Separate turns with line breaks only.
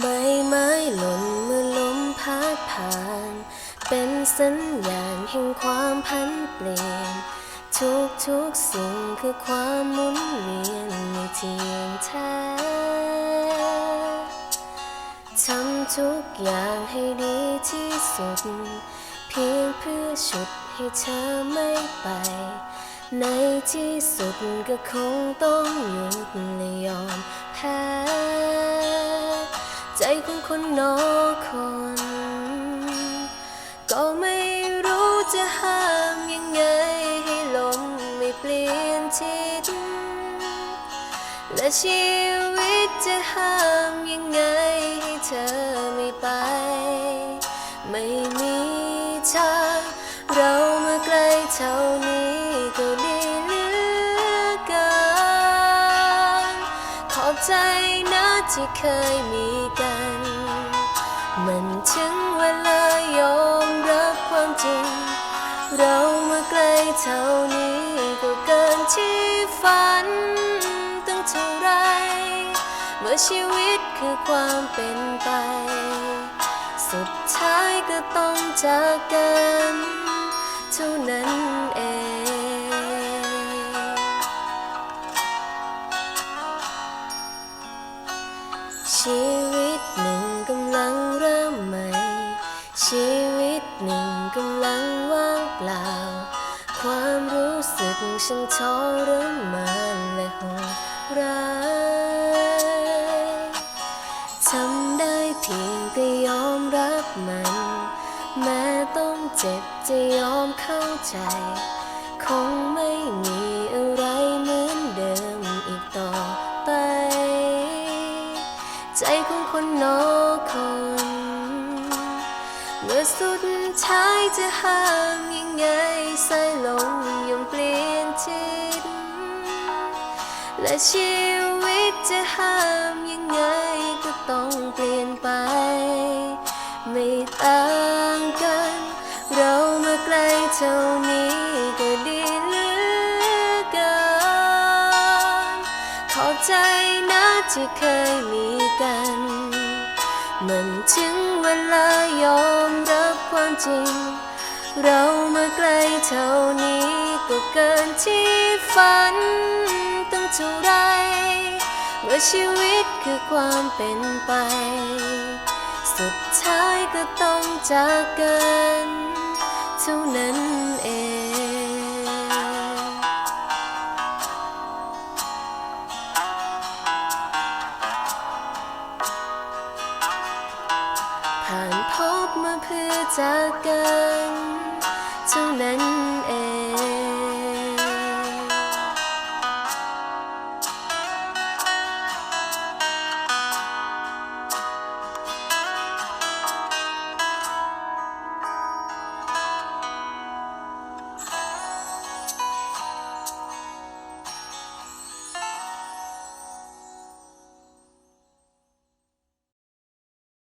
ใบไม้หล่นเมื่อลมพัดผ่าน เป็นสัญญาณแห่งความพันเปลี่ยน ทุกทุกสิ่งคือความหมุนเวียนในเทียงแท้ทำทุกอย่างให้ดีที่สุด เพียงเพื่อฉุดให้เธอไม่ไป ในที่สุดก็คงต้องหยุดและยอมแพ้ ของคนนอคน ก็ไม่รู้จะห้ามยังไงให้ลมไม่เปลี่ยนทิศและชีวิตจะห้ามยังไงให้เธอไม่ไป ไม่มีทางเรามาใกล้เท่านี้ก็ดีเหลือเกินขอบใจ ที่เคยมีกัน มันถึงเวลายอมรับความจริง เรามาใกล้เท่านี้ก็เกินที่ฝันตั้งเท่าไร เมื่อชีวิตคือความเป็นไป สุดท้ายก็ต้องจากกัน เท่านั้นเอง ชีวิตหนึ่งกำลังเริ่มใหม่ ชีวิตหนึ่งกำลังว่างเปล่า ความรู้สึกฉันทรมานและโหดร้ายทำได้เพียงแต่ยอมรับมัน แม้ต้องเจ็บจะยอมเข้าใจ คงไม่มีอะไร ใจของคนนอกคน เมื่อสุดท้ายจะห้ามยังไงสายลมยอมเปลี่ยนทิศและชีวิตจะห้ามยังไงก็ต้องเปลี่ยนไป ไม่ต่างกัน เรามาใกล้เท่านี้ ใจนะที่เคยมีกัน มันถึงเวลายอมรับความจริง เรามาใกล้เท่านี้ก็เกินที่ฝันตั้งเท่าไรเมื่อชีวิตคือความเป็นไป สุดท้ายก็ต้องจากกัน เท่านั้น มาเพื่อจากกัน เท่านั้นเอง